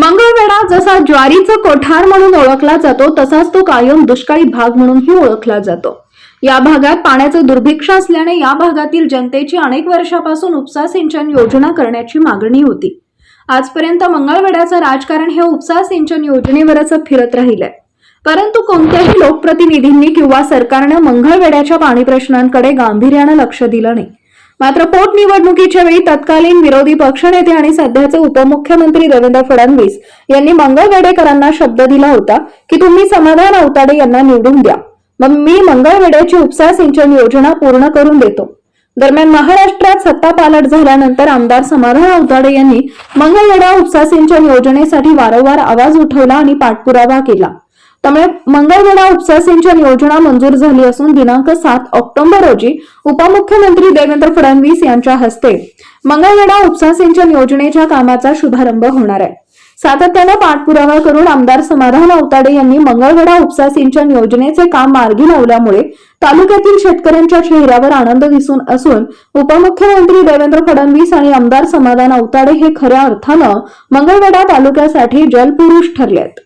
मंगळवेढा जसा ज्वारीचं कोठार म्हणून ओळखला जातो तसाच तो कायम दुष्काळी भाग म्हणूनही ओळखला जातो. या भागात पाण्याचं दुर्भिक्ष असल्याने या भागातील जनतेची अनेक वर्षापासून उपसा सिंचन योजना करण्याची मागणी होती. आजपर्यंत मंगळवेढ्याचं राजकारण हे उपसा सिंचन योजनेवरच फिरत राहिलंय. परंतु कोणत्याही लोकप्रतिनिधींनी किंवा सरकारनं मंगळवेड्याच्या पाणी प्रश्नांकडे गांभीर्यानं लक्ष दिलं नाही. मात्र पोटनिवडणुकीच्या वेळी तत्कालीन विरोधी पक्षनेते आणि सध्याचे उपमुख्यमंत्री देवेंद्र फडणवीस यांनी मंगळवेडेकरांना शब्द दिला होता की तुम्ही समाधान अवताडे यांना निवडून द्या. मग मी मंगळवेड्याची उपसा सिंचन योजना पूर्ण करून देतो. दरम्यान महाराष्ट्रात सत्ता पालट झाल्यानंतर आमदार समाधान अवताडे यांनी मंगळवेढा उपसा सिंचन योजनेसाठी वारंवार आवाज उठवला आणि पाठपुरावा केला. त्यामुळे मंगळवेढा उपसा सिंचन योजना मंजूर झाली असून दिनांक सात ऑक्टोबर रोजी उपमुख्यमंत्री देवेंद्र फडणवीस यांच्या हस्ते मंगळवेढा उपसा सिंचन योजनेच्या कामाचा शुभारंभ होणार आहे. सातत्यानं पाठपुरावा करून आमदार समाधान अवताडे यांनी मंगळवेढा उपसा सिंचन योजनेचे काम मार्गी लावल्यामुळे तालुक्यातील शेतकऱ्यांच्या चेहऱ्यावर आनंद दिसून असून उपमुख्यमंत्री देवेंद्र फडणवीस आणि आमदार समाधान अवताडे हे खऱ्या अर्थानं मंगळवेढा तालुक्यासाठी जलपुरुष ठरले आहेत